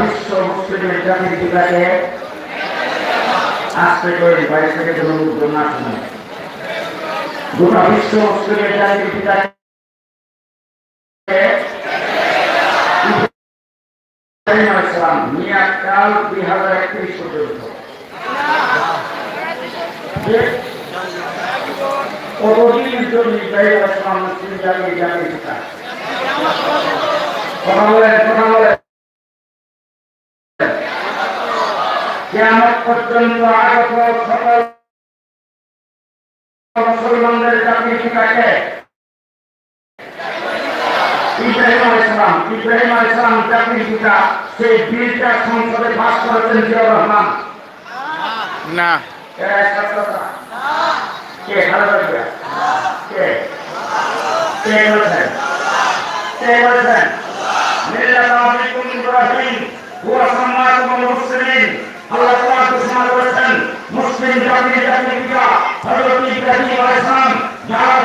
বিশ্ব মুসলিমের জাতির পিতাকে আস্তে করে বাইরে থেকে কোনো মুগ্ধ না শুনে। গোটা বিশ্ব মুসলিমের জাতির পিতাকে দুই হাজার একত্রিশ পর্যন্ত। কতদিন জন্য সালাম মুসলিম জাতির জাতির পিতা কথা বলেন কথা বলেন। কেমন পর্যন্ত আগত সকল মুসলমানদের জাতির পিতাকে ইব্রাহিম আলাইসালাম ইব্রাহিম আলাইসালাম জাতির পিতা সেই বিলটা সংসদে পাস করেছেন জিয়াউর রহমান। না। এরা কে খালেদা জিয়া কে কে বলেছেন কে বলেছেন মিল্লাত আবিকুম ইব্রাহিম হুয়া সাম্মাকুম মুসলিমিন আল্লাহ তাআলা ঘোষণা করেছেন মুসলিম জাতির জাতির পিতা হযরত